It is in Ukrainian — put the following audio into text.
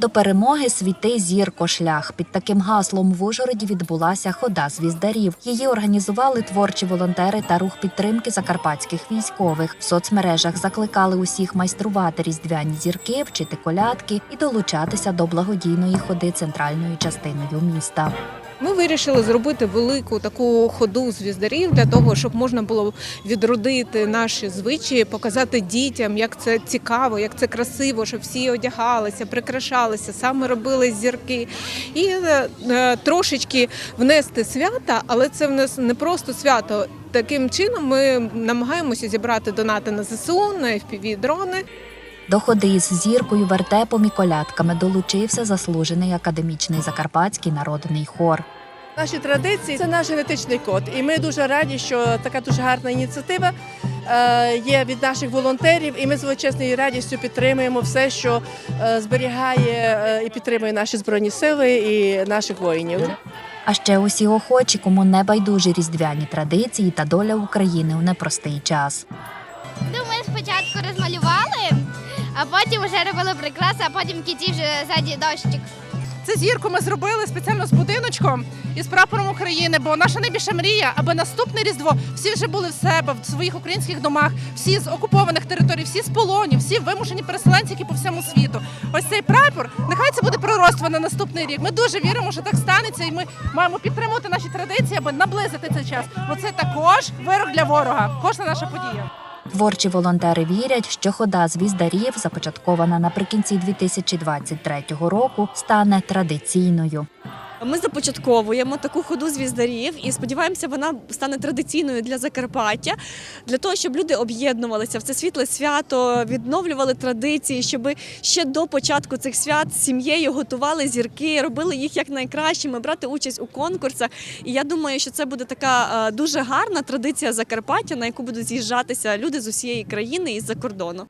До перемоги світи зірко шлях. Під таким гаслом в Ужгороді відбулася хода звіздарів. Її організували творчі волонтери та рух підтримки закарпатських військових. В соцмережах закликали усіх майструвати різдвяні зірки, вчити колядки і долучатися до благодійної ходи центральною частиною міста. Ми вирішили зробити велику таку ходу звіздарів для того, щоб можна було відродити наші звичаї, показати дітям, як це цікаво, як це красиво, щоб всі одягалися, прикрашалися, саме робили зірки. І е, е, трошечки внести свята, але це в нас не просто свято. Таким чином ми намагаємося зібрати донати на ЗСУ, на fpv дрони. До ходи з зіркою, вертепом і колядками долучився заслужений академічний закарпатський народний хор. Наші традиції це наш генетичний код, і ми дуже раді, що така дуже гарна ініціатива е, є від наших волонтерів, і ми з величезною радістю підтримуємо все, що е, зберігає е, і підтримує наші збройні сили і наших воїнів. А ще усі охочі, кому не байдужі різдвяні традиції та доля України у непростий час. Думаю, спочатку розмалювали, а потім вже робили прикраси, а потім в кінці вже ззаді дощик. Це зірку ми зробили спеціально з будиночком і з прапором України, бо наша найбільша мрія, аби наступне різдво всі вже були в себе в своїх українських домах, всі з окупованих територій, всі з полонів, всі вимушені переселенці, які по всьому світу. Ось цей прапор, нехай це буде пророцтво на наступний рік. Ми дуже віримо, що так станеться, і ми маємо підтримувати наші традиції, аби наблизити цей час. Бо це також вирок для ворога. Кожна наша подія. Творчі волонтери вірять, що хода звіздарів, започаткована наприкінці 2023 року, стане традиційною. Ми започатковуємо таку ходу звіздарів і сподіваємося, вона стане традиційною для Закарпаття, для того, щоб люди об'єднувалися в це світле свято, відновлювали традиції, щоб ще до початку цих свят з сім'єю готували зірки, робили їх як найкращими, брати участь у конкурсах. І я думаю, що це буде така е, дуже гарна традиція Закарпаття, на яку будуть з'їжджатися люди з усієї країни і з-за кордону.